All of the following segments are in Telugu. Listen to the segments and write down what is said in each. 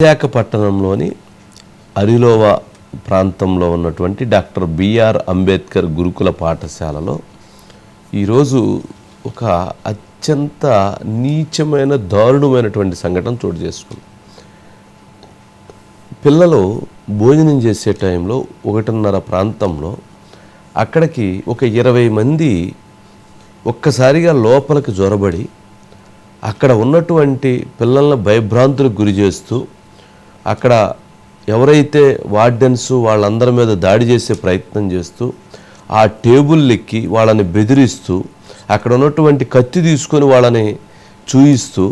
విశాఖపట్నంలోని అరిలోవ ప్రాంతంలో ఉన్నటువంటి డాక్టర్ బిఆర్ అంబేద్కర్ గురుకుల పాఠశాలలో ఈరోజు ఒక అత్యంత నీచమైన దారుణమైనటువంటి సంఘటన చోటు చేసుకుంది. పిల్లలు భోజనం చేసే టైంలో ఒకటిన్నర ప్రాంతంలో అక్కడికి ఒక ఇరవై మంది ఒక్కసారిగా లోపలికి జొరబడి అక్కడ ఉన్నటువంటి పిల్లల్ని భయభ్రాంతులకు గురి చేస్తూ అక్కడ ఎవరైతే వార్డెన్స్ వాళ్ళందరి మీద దాడి చేసే ప్రయత్నం చేస్తూ ఆ టేబుల్ ఎక్కి వాళ్ళని బెదిరిస్తూ అక్కడ ఉన్నటువంటి కత్తి తీసుకొని వాళ్ళని చూయిస్తూ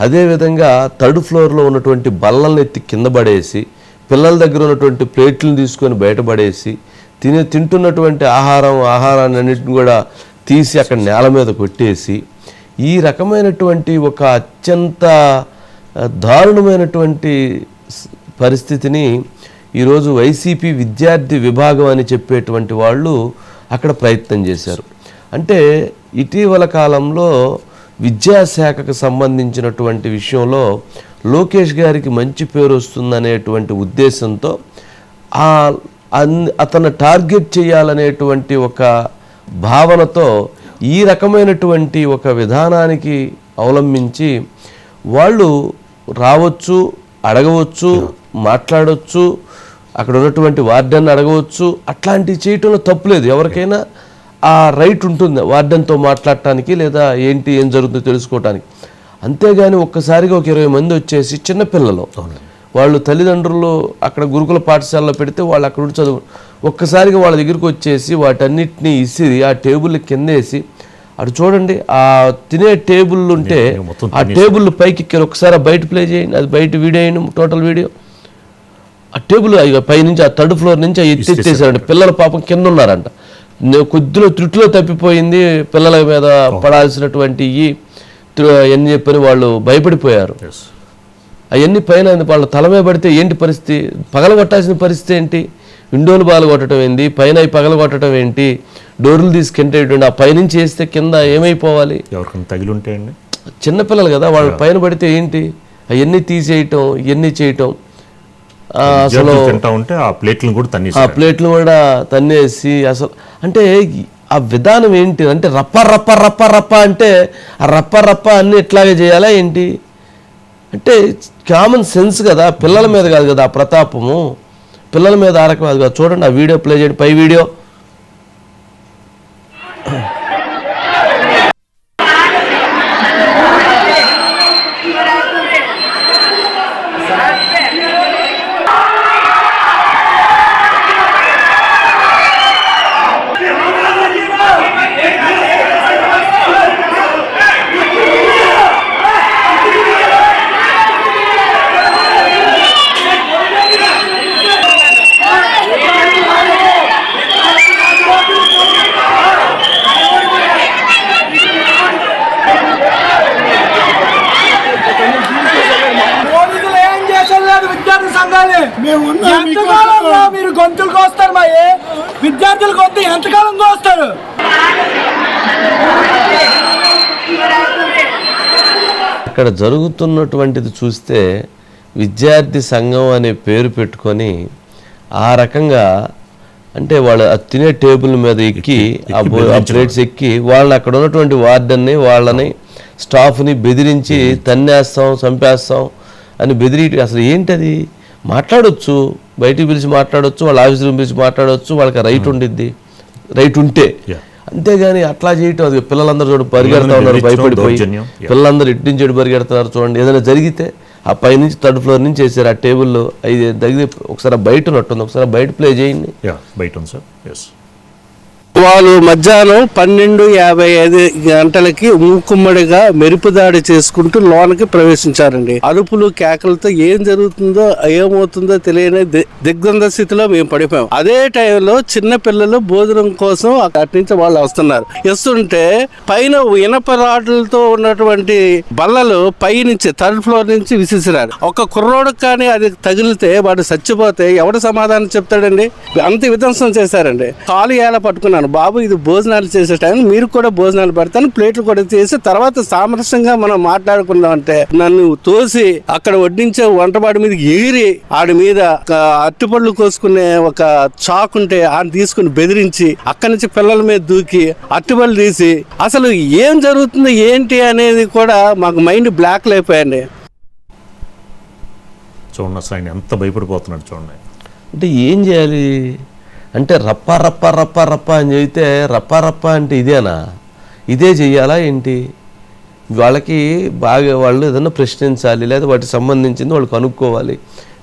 అదేవిధంగా థర్డ్ ఫ్లోర్లో ఉన్నటువంటి బల్లల్ని ఎత్తి కింద పడేసి పిల్లల దగ్గర ఉన్నటువంటి ప్లేట్లను తీసుకొని బయటపడేసి తినే తింటున్నటువంటి ఆహారం ఆహారాన్ని అన్నింటిని కూడా తీసి అక్కడ నేల మీద కొట్టేసి ఈ రకమైనటువంటి ఒక అత్యంత దారుణమైనటువంటి పరిస్థితిని ఈరోజు వైసీపీ విద్యార్థి విభాగం అని చెప్పేటువంటి వాళ్ళు అక్కడ ప్రయత్నం చేశారు. అంటే ఇటీవల కాలంలో విద్యాశాఖకు సంబంధించినటువంటి విషయంలో లోకేష్ గారికి మంచి పేరు వస్తుందనేటువంటి ఉద్దేశంతో ఆ అతను టార్గెట్ చేయాలనేటువంటి ఒక భావనతో ఈ రకమైనటువంటి ఒక విధానానికి అవలంబించి వాళ్ళు రావచ్చు అడగవచ్చు మాట్లాడవచ్చు అక్కడ ఉన్నటువంటి వార్డెన్ అడగవచ్చు అట్లాంటివి చేయటంలో తప్పులేదు ఎవరికైనా ఆ రైట్ ఉంటుంది వార్డెన్తో మాట్లాడటానికి లేదా ఏంటి ఏం జరుగుతుందో తెలుసుకోవటానికి. అంతేగాని ఒక్కసారిగా ఒక ఇరవై మంది వచ్చేసి చిన్నపిల్లలు వాళ్ళు తల్లిదండ్రులు అక్కడ గురుకుల పాఠశాలలో పెడితే వాళ్ళు అక్కడ ఉండి చదువు ఒక్కసారిగా వాళ్ళ దగ్గరికి వచ్చేసి వాటన్నిటిని ఇసిరి ఆ టేబుల్ కిందేసి అటు చూడండి ఆ తినే టేబుల్ ఉంటే ఆ టేబుల్ పైకి ఎక్కారు. ఒకసారి బయట ప్లే చేయండి అది బయట వీడియో టోటల్ వీడియో. ఆ టేబుల్ పైనుంచి ఆ థర్డ్ ఫ్లోర్ నుంచి ఆ ఎత్తెత్తేసారంట పిల్లల పాపం కింద ఉన్నారంట. కొద్దిలో త్రుటిలో తప్పిపోయింది పిల్లల మీద పడాల్సినటువంటి ఈ ఎన్ని చెప్పని వాళ్ళు భయపడిపోయారు. అవన్నీ పైన వాళ్ళ తల మీద పడితే ఏంటి పరిస్థితి? పగలగొట్టాల్సిన పరిస్థితి ఏంటి? విండోలు బాలు కొట్టడం ఏంటి పైన అవి పగలగొట్టడం ఏంటి? డోర్లు తీసుకెంటేటువంటి ఆ పైనుంచి వేస్తే కింద ఏమైపోవాలి? ఎవరికైనా తగిలి ఉంటే అండి చిన్నపిల్లలు కదా వాళ్ళ పైన పడితే ఏంటి? అవన్నీ తీసేయటం ఇవన్నీ చేయటం. ఆ, అసలు ఉంటే ఆ ప్లేట్లను కూడా ఆ తన్నేసి ప్లేట్లు కూడా తన్నేసి అసలు అంటే ఆ విధానం ఏంటి? అంటే రప్ప రప్ప రప్ప రప్ప అంటే ఆ రప్ప రప్ప అన్ని ఇట్లాగే చేయాలా ఏంటి? అంటే కామన్ సెన్స్ కదా పిల్లల మీద కాదు కదా ఆ ప్రతాపము. పిల్లల మీద ఆ రకం అది కాదు. చూడండి ఆ వీడియో ప్లే చేయండి. పై వీడియో పోలీసులు ఏం చేసలేదు విద్యార్థి సంఘాన్ని మేము ఉన్నాం ఎంతకాలంలో మీరు గొంతులు కోస్తారు మా విద్యార్థులు గొంతు ఎంతకాలం కోస్తారు అక్కడ జరుగుతున్నటువంటిది చూస్తే విద్యార్థి సంఘం అనే పేరు పెట్టుకొని ఆ రకంగా అంటే వాళ్ళు తినే టేబుల్ మీద ఎక్కి ఆ ప్లేట్స్ ఎక్కి వాళ్ళని అక్కడ ఉన్నటువంటి వార్డెన్ని వాళ్ళని స్టాఫ్ని బెదిరించి తన్నేస్తాం చంపేస్తాం అని బెదిరి అసలు ఏంటది? మాట్లాడొచ్చు బయటికి పిలిచి మాట్లాడొచ్చు వాళ్ళ ఆఫీస్ రూమ్ పిలిచి మాట్లాడొచ్చు వాళ్ళకి రైట్ ఉండిద్ది. రైట్ ఉంటే. అంతేగాని అట్లా చేయటం అది పిల్లలందరూ చూడు పరిగెడతా ఉన్నారు భయపడిపోయి. పిల్లలందరూ ఇటు నుంచి ఇటు పరిగెడుతున్నారు చూడండి. ఏదైనా జరిగితే ఆ పైనుంచి థర్డ్ ఫ్లోర్ నుంచి వేసారు ఆ టేబుల్ అది దగ్గర ఒకసారి బయట ఉన్నట్టుంది ఒకసారి బయట ప్లే చేయండి. బయట ఉంది సార్. ఎస్ వాళ్ళు మధ్యాహ్నం పన్నెండు యాభై ఐదు గంటలకి మూకుమ్మడిగా మెరుపు దాడి చేసుకుంటూ లోనకి ప్రవేశించారండి. అరుపులు కేకలతో ఏం జరుగుతుందో ఏమవుతుందో తెలియని ది- దిగ్బంధ స్థితిలో మేము పడిపోయాం. అదే టైంలో చిన్న పిల్లలు భోజనం కోసం అటు నుంచి వాళ్ళు వస్తున్నారు. వస్తుంటే పైన ఇనప రాడ్లతో ఉన్నటువంటి బల్లలు పై నుంచి థర్డ్ ఫ్లోర్ నుంచి విసిసిరారు ఒక కుర్రోడు కానీ అది తగిలితే వాడు చచ్చిపోతే ఎవడు సమాధానం చెప్తాడండి? అంత విధ్వంసం చేశారండి. కాలు ఎలా పట్టుకున్నాను. బాబు ఇది భోజనాలు చేసే టైం మీరు కూడా భోజనాలు పెడతాను ప్లేట్లు కూడా చేసి తర్వాత సామరస్యంగా మనం మాట్లాడుకుందాం అంటే నన్ను తోసి అక్కడ వడ్డించే వంటవాడి మీద ఎగిరి ఆడి మీద ఒక అరటిపళ్ళు కోసుకునే ఒక చాక్ ఉంటే ఆయన తీసుకుని బెదిరించి అక్కడి నుంచి పిల్లల మీద దూకి అరటిపళ్ళు తీసి అసలు ఏం జరుగుతుంది ఏంటి అనేది కూడా మాకు మైండ్ బ్లాక్ అయిపోయండి చూడండి అసలు ఆయన ఎంత భయపడిపోతున్నాడు చూడండి. అంటే ఏం చేయాలి? అంటే రప్ప రప్ప రప్ప రప్ప అని చెబితే రప్ప రప్ప అంటే ఇదేనా? ఇదే చెయ్యాలా ఏంటి? వాళ్ళకి బాగా వాళ్ళు ఏదైనా ప్రశ్నించాలి లేదా వాటికి సంబంధించింది వాళ్ళు కనుక్కోవాలి.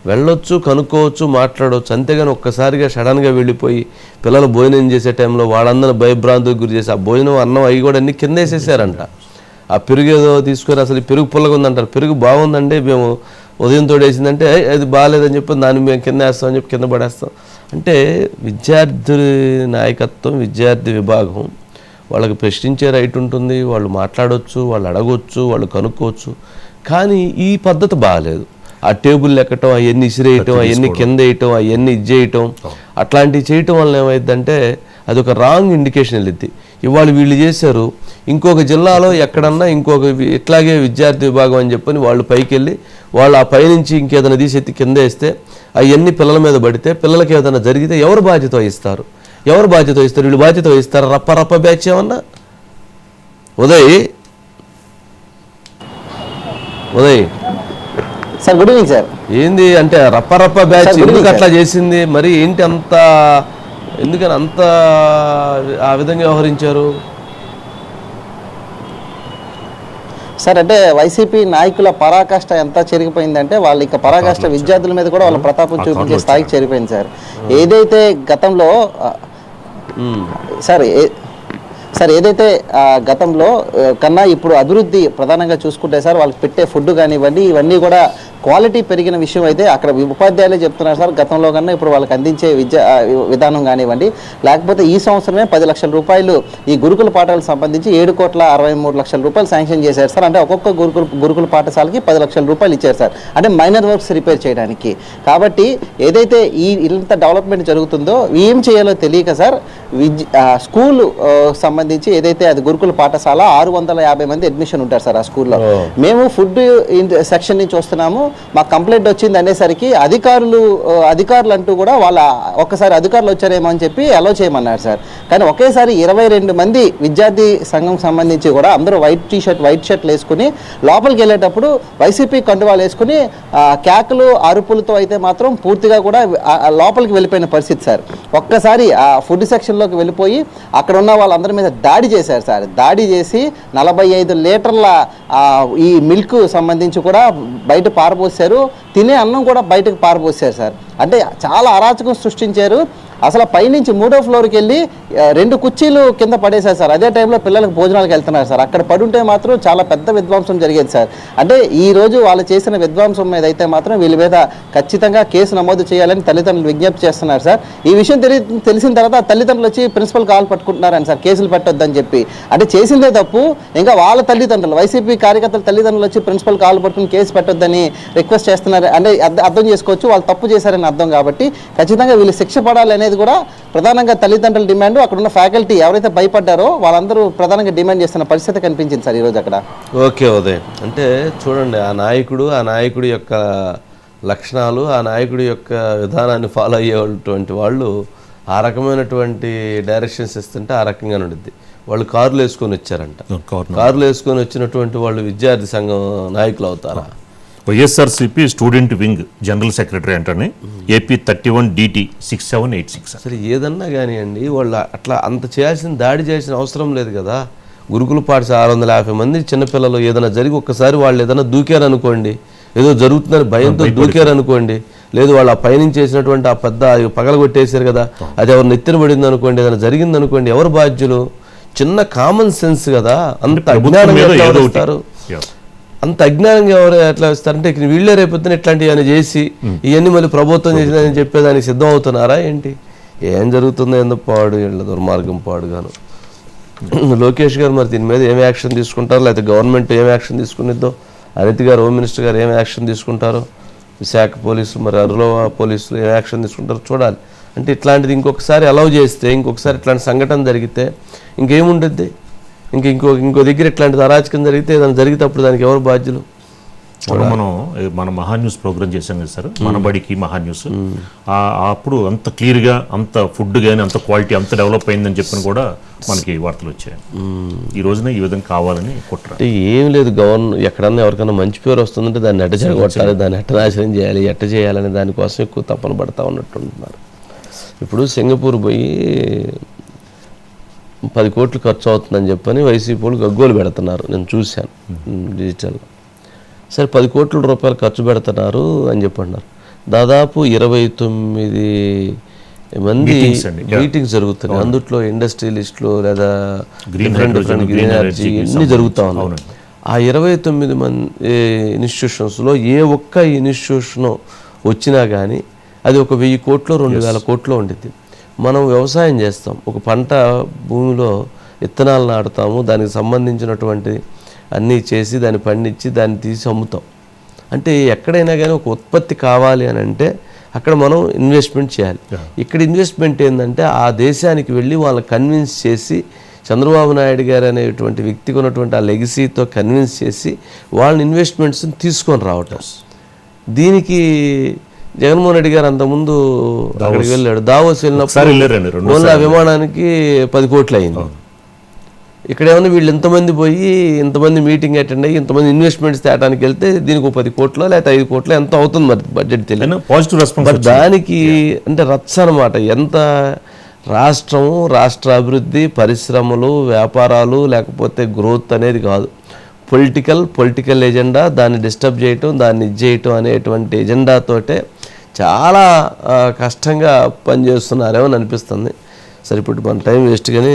వెళ్ళొచ్చు కనుక్కోవచ్చు మాట్లాడవచ్చు అంతేగాని ఒక్కసారిగా సడన్గా వెళ్ళిపోయి పిల్లలు భోజనం చేసే టైంలో వాళ్ళందరూ భయభ్రాంతికి గురి చేసి ఆ భోజనం అన్నం అవి కూడా అన్ని కింద వేసేసారంట. ఆ పెరుగు ఏదో తీసుకొని అసలు పెరుగు పుల్లగా ఉందంటారు. పెరుగు బాగుందండి మేము ఉదయం తోడేసిందంటే అది బాగాలేదని చెప్పి దాన్ని మేము కింద వేస్తామని చెప్పి కింద పడేస్తాం. అంటే విద్యార్థి నాయకత్వం విద్యార్థి విభాగం వాళ్ళకి ప్రశ్నించే రైట్ ఉంటుంది వాళ్ళు మాట్లాడవచ్చు వాళ్ళు అడగొచ్చు వాళ్ళు కనుక్కోవచ్చు. కానీ ఈ పద్ధతి బాగాలేదు ఆ టేబుల్ ఎక్కటం అవన్నీ ఇసిరేయటం అవన్నీ కింద వేయటం అవన్నీ ఇది చేయటం అట్లాంటివి చేయటం వల్ల ఏమైందంటే అది ఒక రాంగ్ ఇండికేషన్ వెళ్ళిద్ది. ఇవాళ వీళ్ళు చేశారు ఇంకొక జిల్లాలో ఎక్కడన్నా ఇంకొక ఇట్లాగే విద్యార్థి విభాగం అని చెప్పని వాళ్ళు పైకి వెళ్ళి వాళ్ళు ఆ పైనుంచి ఇంకేదైనా తీసెత్తి కింద వేస్తే అవన్నీ పిల్లల మీద పడితే పిల్లలకి ఏదైనా జరిగితే ఎవరు బాధ్యత వహిస్తారు? ఎవరు బాధ్యత వహిస్తారు? వీళ్ళు బాధ్యత వహిస్తారు? రప్ప రప్ప బ్యాచ్ ఏమన్నా? Uday? Uday? Sir good evening sir. ఏంది అంటే రప్ప రప్ప బ్యాచ్ ఎందుకు అట్లా చేసింది? మరి ఏంటి అంత ఎందుకని అంత ఆ విధంగా వ్యవహరించారు? సార్ అంటే వైసీపీ నాయకుల పరాకాష్ట ఎంత చెరిగిపోయిందంటే వాళ్ళు ఇక పరాకాష్ట విద్యార్థుల మీద కూడా వాళ్ళ ప్రతాపం చూపించే స్థాయికి చేరిపోయింది సార్. ఏదైతే గతంలో. సార్ సార్ ఏదైతే గతంలో కన్నా ఇప్పుడు అభివృద్ధి ప్రధానంగా చూసుకుంటే సార్ వాళ్ళకి పెట్టే ఫుడ్ కానివ్వండి ఇవన్నీ కూడా క్వాలిటీ పెరిగిన విషయం అయితే అక్కడ ఉపాధ్యాయులే చెప్తున్నారు సార్. గతంలో కన్నా ఇప్పుడు వాళ్ళకి అందించే విద్య విధానం కానివ్వండి లేకపోతే ఈ సంవత్సరమే పది లక్షల రూపాయలు ఈ గురుకుల పాఠాలకు సంబంధించి ఏడు కోట్ల అరవై మూడు లక్షల రూపాయలు శాంక్షన్ చేశారు సార్. అంటే ఒక్కొక్క గురుకుల గురుకుల పాఠశాలకి పది లక్షల రూపాయలు ఇచ్చారు సార్. అంటే మైనర్ వర్క్స్ రిపేర్ చేయడానికి. కాబట్టి ఏదైతే ఈ ఇంత డెవలప్మెంట్ జరుగుతుందో ఏం చేయాలో తెలియక సార్ విద్య స్కూల్ సంబంధించి ఏదైతే అది గురుకుల పాఠశాల ఆరు వందల యాభై మంది అడ్మిషన్ ఉంటారు సార్ ఆ స్కూల్లో. మేము ఫుడ్ సెక్షన్ నుంచి వస్తున్నాము. మాకు కంప్లైంట్ వచ్చింది అనేసరికి అధికారులు అధికారులు అంటూ కూడా వాళ్ళ ఒక్కసారి అధికారులు వచ్చారేమో అని చెప్పి అలో చేయమన్నారు సార్. కానీ ఒకేసారి ఇరవై రెండు మంది విద్యార్థి సంఘం సంబంధించి కూడా అందరూ వైట్ టీ షర్ట్ వైట్ షర్ట్లు వేసుకుని లోపలికి వెళ్ళేటప్పుడు వైసీపీ కండువాలు వేసుకుని క్యాకులు కేకలు అరుపులతో అయితే మాత్రం పూర్తిగా కూడా లోపలికి వెళ్ళిపోయిన పరిస్థితి సార్. ఒక్కసారి ఆ ఫుడ్ సెక్షన్లోకి వెళ్ళిపోయి అక్కడ ఉన్న వాళ్ళందరి మీద దాడి చేశారు సార్. దాడి చేసి నలభై ఐదు లీటర్ల ఈ మిల్క్ సంబంధించి కూడా బయట పారబోసారు తినే అన్నం కూడా బయటకు పారబోసారు సార్. అంటే చాలా అరాచకం సృష్టించారు. అసలు పైనుంచి మూడో ఫ్లోర్కి వెళ్ళి రెండు కుర్చీలు కింద పడేశారు సార్. అదే టైంలో పిల్లలకు భోజనాలకు వెళ్తున్నారు సార్. అక్కడ పడుంటే మాత్రం చాలా పెద్ద విధ్వంసం జరిగేది సార్. అంటే ఈ రోజు వాళ్ళు చేసిన విధ్వంసం మీద అయితే మాత్రం వీళ్ళ మీద ఖచ్చితంగా కేసు నమోదు చేయాలని తల్లిదండ్రులు విజ్ఞప్తి చేస్తున్నారు సార్. ఈ విషయం తెలి తెలిసిన తర్వాత తల్లిదండ్రులు వచ్చి ప్రిన్సిపల్ కాల్ పట్టుకుంటున్నారని సార్. కేసులు పెట్టొద్దని చెప్పి. అంటే చేసిందే తప్పు. ఇంకా వాళ్ళ తల్లిదండ్రులు వైసీపీ కార్యకర్తల తల్లిదండ్రులు వచ్చి ప్రిన్సిపల్ కాల్ పట్టుకుని కేసు పెట్టొద్దని రిక్వెస్ట్ చేస్తున్నారు. అంటే అర్థం చేసుకోవచ్చు. వాళ్ళు తప్పు చేశారని అర్థం కాబట్టి ఖచ్చితంగా వీళ్ళు శిక్ష పడాలనేది అనేది కూడా ప్రధానంగా తల్లిదండ్రుల డిమాండ్ అక్కడ ఉన్న ఫ్యాకల్టీ ఎవరైతే భయపడ్డారో వాళ్ళందరూ ప్రధానంగా డిమాండ్ చేస్తున్న పరిస్థితి కనిపించింది సార్ ఈరోజు అక్కడ. ఓకే ఉదయ్. అంటే చూడండి ఆ నాయకుడు ఆ నాయకుడి యొక్క లక్షణాలు ఆ నాయకుడి యొక్క విధానాన్ని ఫాలో అయ్యేటువంటి వాళ్ళు ఆ రకమైనటువంటి డైరెక్షన్స్ ఇస్తుంటే ఆ రకంగా ఉండిద్ది. వాళ్ళు కార్లు వేసుకొని వచ్చారంట. కార్లు. కార్లు వేసుకొని వచ్చినటువంటి వాళ్ళు విద్యార్థి సంఘం నాయకులు అవుతారా? YSRCP student wing general secretary అంటని AP thirty one DT six seven eight six అసలు ఏదన్నా కానివ్వండి వాళ్ళు అట్లా అంత చేయాల్సిన దాడి చేయాల్సిన అవసరం లేదు కదా. గురుకుల పాఠశాల ఆరు వందల యాభై మంది చిన్నపిల్లలు ఏదైనా జరిగి ఒక్కసారి వాళ్ళు ఏదైనా దూకారనుకోండి ఏదో జరుగుతుందని భయంతో దూకారనుకోండి లేదు వాళ్ళు ఆ పైనుంచి చేసినటువంటి ఆ పెద్ద పగల కొట్టేశారు కదా అది ఎవరు నెత్తిన పడింది అనుకోండి ఏదైనా జరిగింది అనుకోండి ఎవరు బాధ్యులు? చిన్న కామన్ సెన్స్ కదా అంత ప్రభుత్వం ఏదో. అంత అజ్ఞానంగా ఎవరు ఎట్లా ఇస్తారంటే ఇక వీళ్ళే రేపొద్దున ఏమైనా చేసి ఇవన్నీ మళ్ళీ ప్రభుత్వం చేసిందని చెప్పేదానికి సిద్ధం అవుతున్నారా ఏంటి? ఏం జరుగుతుందో ఎందుకు పాడు వీళ్ళ దుర్మార్గం పాడుగాను. లోకేష్ గారు మరి దీని మీద ఏం యాక్షన్ తీసుకుంటారో? లేకపోతే గవర్నమెంట్ ఏం యాక్షన్ తీసుకునిద్దో? అనిత్ గారు హోమ్ మినిస్టర్ గారు ఏం యాక్షన్ తీసుకుంటారో? విశాఖ పోలీసులు మరి అరులో పోలీసులు ఏం యాక్షన్ తీసుకుంటారో చూడాలి. అంటే ఇట్లాంటిది ఇంకొకసారి అలౌ చేస్తే ఇంకొకసారి ఇట్లాంటి సంఘటన జరిగితే ఇంకేముంటుంది? ఇంక ఇంకో ఇంకో దగ్గర ఇట్లాంటిది అరాచకం జరిగితే ఏదైనా జరిగితే అప్పుడు దానికి ఎవరు బాధ్యులు? మనం మన మహా న్యూస్ ప్రోగ్రామ్ చేశాం కదా సార్? మన బడికి మహా న్యూస్. అప్పుడు అంత క్లియర్గా అంత ఫుడ్ కానీ అంత క్వాలిటీ అంత డెవలప్ అయిందని చెప్పని కూడా మనకి వార్తలు వచ్చాయి. ఈ రోజున ఈ విధంగా కావాలని కుట్ర. ఏం లేదు గవర్న ఎక్కడన్నా ఎవరికైనా మంచి పేరు వస్తుందంటే దాన్ని ఎట్ట చెడగొట్టాలి దాన్ని ఎట్ట నాశనం చేయాలి ఎట్ట చేయాలనే దానికోసం ఎక్కువ తపన పడతా ఉన్నట్టు ఉంటున్నారు ఇప్పుడు సింగపూర్ పోయి పది కోట్లు ఖర్చు అవుతుందని చెప్పని వైసీపీ వాళ్ళు గగ్గోలు పెడుతున్నారు. నేను చూశాను. డిజిటల్లో సరే పది కోట్ల రూపాయలు ఖర్చు పెడుతున్నారు అని చెప్పన్నారు. దాదాపు ఇరవై తొమ్మిది మంది. మీటింగ్స్ జరుగుతున్నాయి. అందుట్లో ఇండస్ట్రియలిస్టులు లేదా కి ఇన్ని జరుగుతూ ఉన్నాయి. ఆ ఇరవై తొమ్మిది మంది ఇన్స్టిట్యూషన్స్లో ఏ ఒక్క ఇన్స్టిట్యూషన్ వచ్చినా కానీ అది ఒక వెయ్యి కోట్లు రెండు వేల కోట్లు ఉండిద్ది. మనం వ్యవసాయం చేస్తాం. ఒక పంట భూమిలో విత్తనాలు నాటుతాము దానికి సంబంధించినటువంటి అన్నీ చేసి దాన్ని పండించి దాన్ని తీసి అమ్ముతాం. అంటే ఎక్కడైనా కానీ ఒక ఉత్పత్తి కావాలి అని అంటే అక్కడ మనం ఇన్వెస్ట్మెంట్ చేయాలి. ఇక్కడ ఇన్వెస్ట్మెంట్ ఏంటంటే ఆ దేశానికి వెళ్ళి వాళ్ళని కన్విన్స్ చేసి చంద్రబాబు నాయుడు గారు అనేటువంటి వ్యక్తికి ఉన్నటువంటి ఆ లెగసీతో కన్విన్స్ చేసి వాళ్ళని ఇన్వెస్ట్మెంట్స్ని తీసుకొని రావటం. దీనికి జగన్మోహన్ రెడ్డి గారు అంతకుముందు అక్కడికి వెళ్ళాడు. దావోస్ వెళ్ళినప్పుడు రెండు ఓన్లీ ఆ విమానానికి పది కోట్లు అయింది. ఇక్కడ ఏమన్నా వీళ్ళు ఇంతమంది పోయి ఇంతమంది మీటింగ్ అటెండ్ అయ్యి ఇంతమంది ఇన్వెస్ట్మెంట్స్ తేటానికి వెళ్తే దీనికి ఒక పది కోట్లు లేకపోతే ఐదు కోట్లు ఎంత అవుతుంది మరి బడ్జెట్ తెలియదు. పాజిటివ్ రెస్పాన్స్ దానికి అంటే రచ్చ అనమాట ఎంత రాష్ట్రము రాష్ట్ర అభివృద్ధి పరిశ్రమలు వ్యాపారాలు లేకపోతే గ్రోత్ అనేది కాదు. పొలిటికల్ పొలిటికల్ ఎజెండా దాన్ని డిస్టర్బ్ చేయటం దాన్ని ఇది చేయటం అనేటువంటి ఎజెండాతోటే చాలా కష్టంగా పనిచేస్తున్నారేమో అని అనిపిస్తుంది. సరే ఇప్పుడు మన టైం వేస్ట్ కానీ